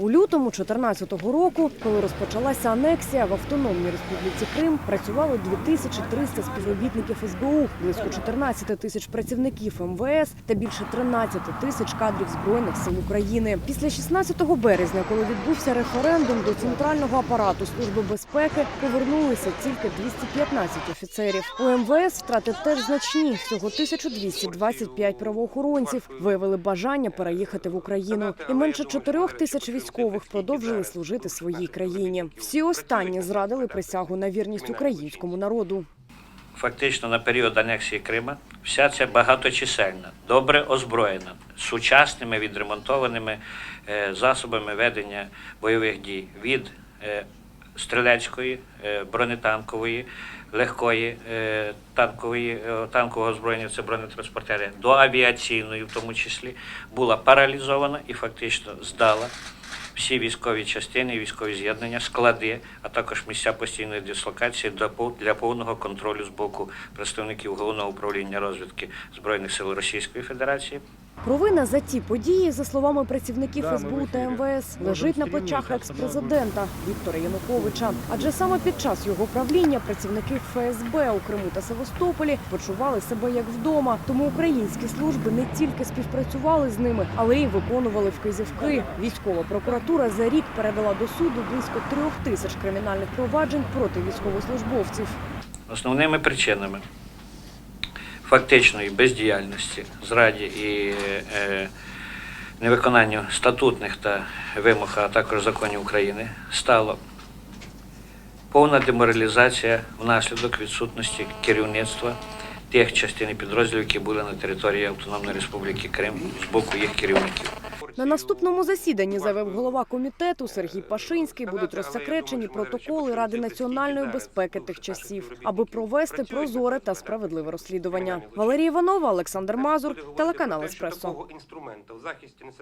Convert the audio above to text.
У лютому 2014 року, коли розпочалася анексія в Автономній Республіці Крим, працювало 2300 співробітників СБУ, близько 14 тисяч працівників МВС та більше 13 тисяч кадрів збройних сил України. Після 16 березня, коли відбувся референдум до центрального апарату Служби безпеки, повернулися тільки 215 офіцерів. У МВС втрати теж значні. Всього 1225 правоохоронців виявили бажання переїхати в Україну, і менше 4 тисяч військових продовжили служити своїй країні. Всі останні зрадили присягу на вірність українському народу. Фактично на період анексії Крима вся ця багаточисельна, добре озброєна, сучасними відремонтованими е, засобами ведення бойових дій від е, стрілецької, е, бронетанкової, легкої танкової, танкового озброєння, це бронетранспортери, до авіаційної, в тому числі, була паралізована і фактично здала всі військові частини, військові з'єднання, склади, а також місця постійної дислокації для пов- для повного контролю з боку представників головного управління розвідки збройних сил Російської Федерації. Провина за ті події, за словами працівників СБУ та МВС, лежить на плечах екс-президента Віктора Януковича. Адже саме під час його правління працівники ФСБ у Криму та Севастополі почували себе як вдома. Тому українські служби не тільки співпрацювали з ними, але й виконували вказівки. Військова прокуратура за рік передала до суду близько трьох тисяч кримінальних проваджень проти військовослужбовців. Основними причинами фактичної бездіяльності, зраді і е, невиконанню статутних та вимог, а також законів України стало повна деморалізація внаслідок відсутності керівництва тих частин підрозділів, які були на території Автономної Республіки Крим з боку їх керівників. На наступному засіданні заявив голова комітету Сергій Пашинський. Будуть розсекречені протоколи Ради національної безпеки тих часів, аби провести прозоре та справедливе розслідування. Валерія Іванова, Олександр Мазур, телеканал Еспресо.